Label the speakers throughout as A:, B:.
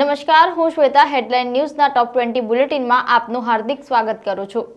A: નમસ્કાર, હું શ્વેતા, હેડલાઇન ન્યૂઝના ટોપ ટ્વેન્ટી બુલેટિનમાં આપનું હાર્દિક સ્વાગત કરું છું.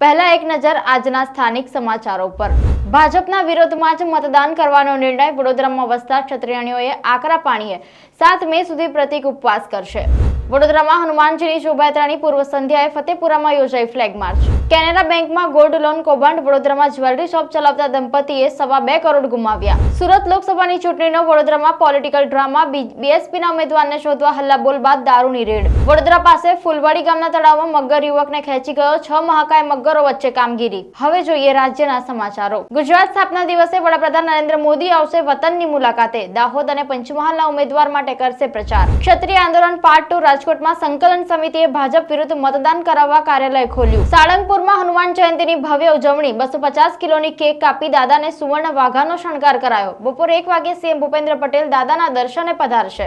A: પહેલા એક નજર આજના સ્થાનિક સમાચારો પર. ભાજપના વિરોધમાં જ મતદાન કરવાનો નિર્ણય વડોદરામાં વસતા ક્ષત્રિયણીઓએ આકરા પાણીએ સાત મે સુધી પ્રતિક ઉપવાસ કરશે. વડોદરામાં હનુમાનજીની શોભાયાત્રાની પૂર્વ સંધ્યાએ ફતેપુરામાં યોજાઈ ફ્લેગ માર્ચ. કેનેરા બેંકમાં ગોલ્ડ લોન કૌભાંડ, વડોદરામાં જ્વેલરી શોપ ચલાવતા દંપતીએ સવા બે કરોડ ગુમાવ્યા. સુરત લોકસભાની ચૂંટણીનો વડોદરામાં પોલિટિકલ ડ્રામા બીએસપીના ઉમેદવારને શોધવા હલ્લાબોલ બાદ દારૂની રેડ. વડોદરા પાસે ફુલવાડી ગામના તળાવમાં મગર યુવકને ખેંચી ગયો છ મહાકાય મગરો વચ્ચે કામગીરી. હવે જોઈએ રાજ્યના સમાચારો. ગુજરાત સ્થાપના દિવસે વડાપ્રધાન નરેન્દ્ર મોદી આવશે વતનની મુલાકાતે. દાહોદ અને પંચમહાલના ઉમેદવાર માટે કરશે પ્રચાર. ક્ષત્રિય આંદોલન પાર્ટ ટુ રાજકોટમાં સંકલન સમિતિએ ભાજપ વિરુદ્ધ મતદાન કરાવવા કાર્યાલય ખોલ્યું. સાળંગપુરમાં હનુમાન જયંતિની ભવ્ય ઉજવણી. બસો પચાસ કિલોની કેક કાપી દાદાને સુવર્ણ વાઘાનો શણગાર કરાયો. બપોરે એક વાગે સીએમ ભૂપેન્દ્ર પટેલ દાદાના દર્શને પધારશે.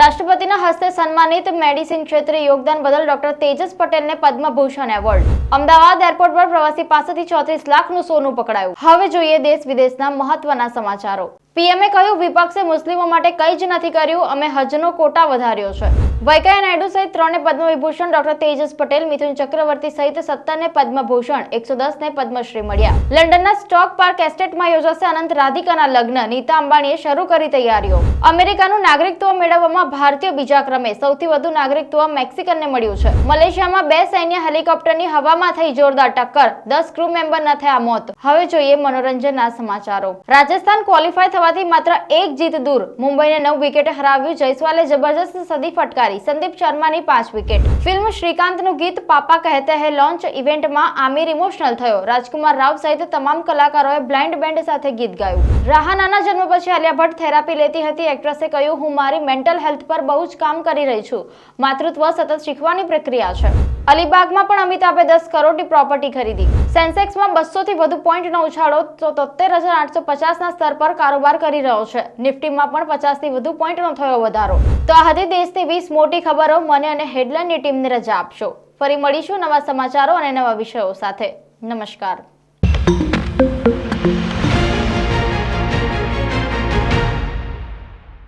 A: રાષ્ટ્રપતિના હસ્તે સન્માનિત મેડિસિન ક્ષેત્રે યોગદાન બદલ ડોક્ટર તેજસ પટેલને પદ્મભૂષણ એવોર્ડ. અમદાવાદ એરપોર્ટ પર પ્રવાસી પાસેથી ચોત્રીસ લાખનું સોનું પકડાયું. હવે જોઈએ દેશ વિદેશના મહત્વના સમાચારો. પીએમએ કહ્યું, વિપક્ષે મુસ્લિમો માટે કંઈ જ નથી કર્યું, અમે હજનો કોટા વધાર્યો છે. વૈકૈયા નાયડુ સહિત ત્રણે પદ્મવિભૂષણ ડોક્ટર તેજસ પટેલ, મિથુન ચક્રવર્તી સહિત સત્તરને પદ્મભૂષણ, એકસો દસને પદ્મશ્રી મળ્યા. લંડનના સ્ટોક પાર્ક એસ્ટેટમાં યોજાશે અનંત રાધિકાના લગ્ન. નીતા અંબાણીએ શરૂ કરી તૈયારીઓ. અમેરિકાનું નાગરિકત્વ મેળવવામાં ભારતીય બીજા ક્રમે સૌથી વધુ નાગરિકત્વ મેક્સિકનને મળ્યું છે. મલેશિયામાં બે સૈન્ય હેલિકોપ્ટરની હવામાં થઈ જોરદાર ટક્કર. દસ ક્રૂ મેમ્બરના થયા મોત. હવે જોઈએ મનોરંજનના સમાચારો. રાજસ્થાન ક્વોલિફાય થવાથી માત્ર એક જીત દૂર. મુંબઈને નવ વિકેટે હરાવ્યું જયસ્વાલે, જબરજસ્ત સદી ફટકારી. સંદીપ શર્માની પાંચ વિકેટ. ફિલ્મ શ્રીકાંતનું ગીત પાપા કહેતે હે લોન્ચ ઇવેન્ટમાં આમિર ઇમોશનલ થયો. રાજકુમાર રાવ સહિત તમામ કલાકારોએ બ્લાઇન્ડ બેન્ડ સાથે ગીત ગાયું. રાહાનાના જન્મ પછી આલિયા ભટ્ટ થેરાપી લેતી હતી. એક્ટ્રેસે કહ્યું, હું મારી મેન્ટલ હેલ્થ પર બહુ જ કામ કરી રહી છું. માતૃત્વ સતત શીખવાની પ્રક્રિયા છે. અલીબાગમાં પણ અમિતાભે દસ કરોડની પ્રોપર્ટી ખરીદી. સેન્સેક્સમાં બસો થી વધુ પોઈન્ટનો ઉછાળો તો તોતેર હજાર આઠસો પચાસના સ્તર પર કારોબાર કરી રહ્યો છે. નિફ્ટીમાં પણ પચાસથી વધુ પોઈન્ટનો થયો વધારો. તો આ હતી દેશની વીસ મોટી ખબરો. મને અને હેડલાઇનની ટીમને રજા આપશો. ફરી મળીશું નવા સમાચારો અને નવા વિષયો સાથે. નમસ્કાર.